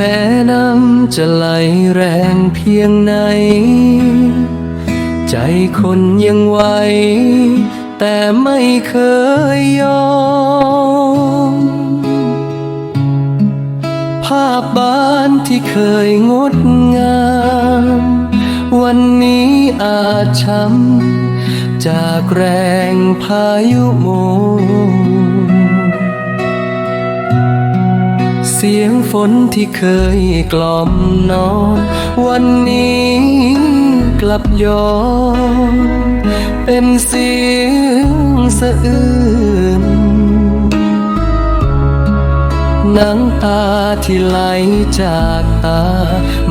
แม้น้ำจะไหลแรงเพียงไหน ใจคนยังไหว แต่ไม่เคยยอม ภาพบ้านที่เคยงดงาม วันนี้อาจช้ำจากแรงพายุโม สียงฝนที่เคยกล่อมนอนวันนี้กลับย้อนเป็นเสียงสะอื้นน้ำตาที่ไหลจากตา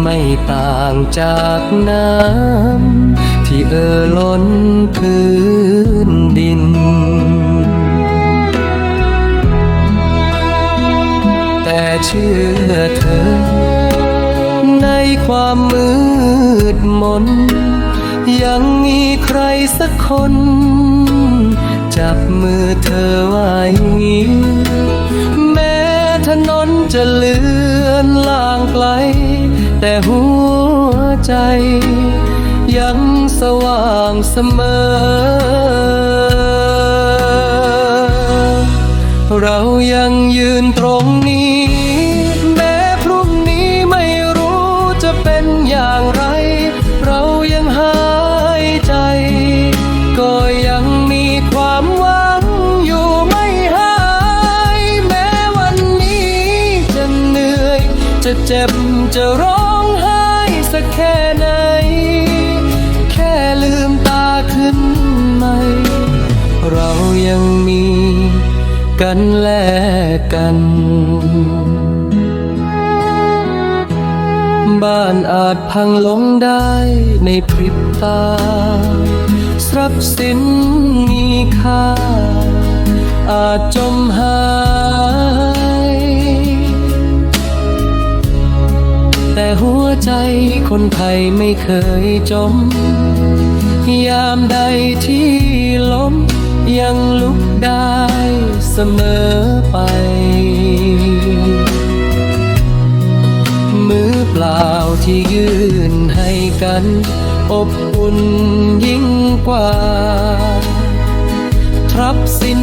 ไม่ต่างจากน้ำที่เอ่อล้นพื้นดิน เชื่อเธอ ในความมืดมน ยังมีใครสักคน จับมือเธอไว้แม้ถนนจะเลือนล่างไกล แต่หัวใจ ยังสว่างเสมอ เรายัง เจ็บจะร้องไห้สักแค่ไหน แค่ลืมตาขึ้นใหม่ เรายังมีกันและกันบ้านอาจพังลงได้ในพริบตา ทรัพย์สินมีค่า อาจจมหาย หัวใจคนไทยไม่เคยจม ยามใดที่ล้มยังลุกได้เสมอไป มือเปล่าที่ยื่นให้กัน อบอุ่นยิ่งกว่า ทรัพย์สิน